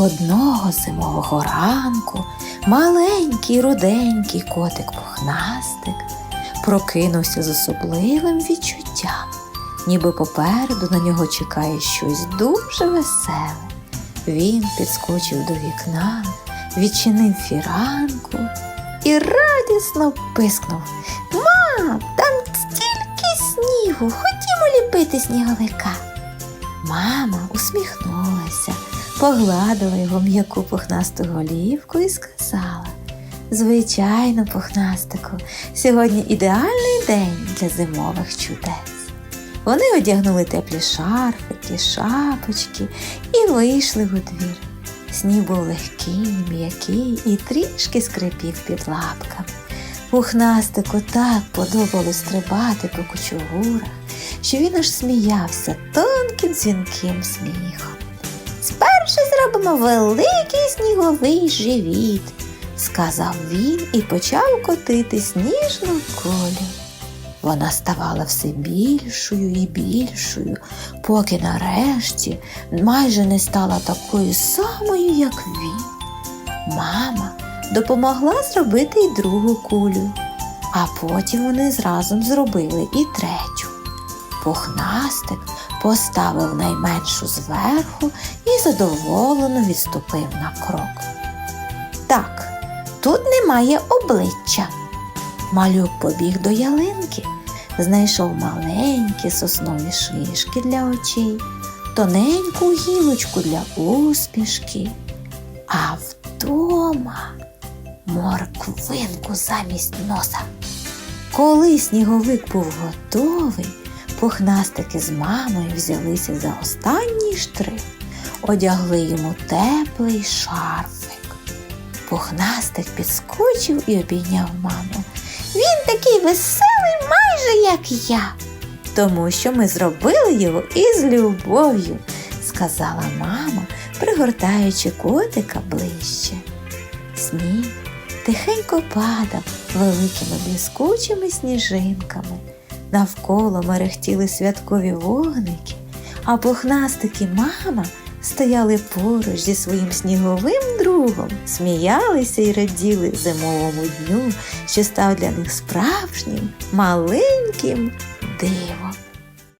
Одного зимового ранку маленький руденький котик пухнастик прокинувся з особливим відчуттям, ніби попереду на нього чекає щось дуже веселе. Він підскочив до вікна, відчинив фіранку і радісно пискнув. Мам, там стільки снігу, ходімо ліпити сніговика. Мама усміхнулася, погладила його м'яку пухнасту голівку і сказала: Звичайно, пухнастику, сьогодні ідеальний день для зимових чудес. Вони одягнули теплі шарфики, шапочки і вийшли у двір. Сніг був легкий, м'який і трішки скрипів під лапками. Пухнастику так подобалось стрибати по кучугурах, що він аж сміявся тонким дзвінким сміхом. Спершу зробимо великий сніговий живіт, сказав він і почав котити сніжну колю. Вона ставала все більшою і більшою, поки нарешті майже не стала такою самою, як він. Мама допомогла зробити й другу кулю, а потім вони зразом зробили і третю. Пухнастик поставив найменшу зверху і задоволено відступив на крок. Так, тут немає обличчя. Малюк побіг до ялинки, знайшов маленькі соснові шишки для очей, тоненьку гілочку для усмішки, а вдома морквинку замість носа. Коли сніговик був готовий, пухнастики з мамою взялися за останній штрих, одягли йому теплий шарфик. Пухнастик підскочив і обійняв маму. Він такий веселий, майже як я. Тому що ми зробили його із любов'ю, сказала мама, пригортаючи котика ближче. Сніг тихенько падав великими блискучими сніжинками. Навколо мерехтіли святкові вогники, а пухнастики мама стояли поруч зі своїм сніговим другом, сміялися і раділи зимовому дню, що став для них справжнім маленьким дивом.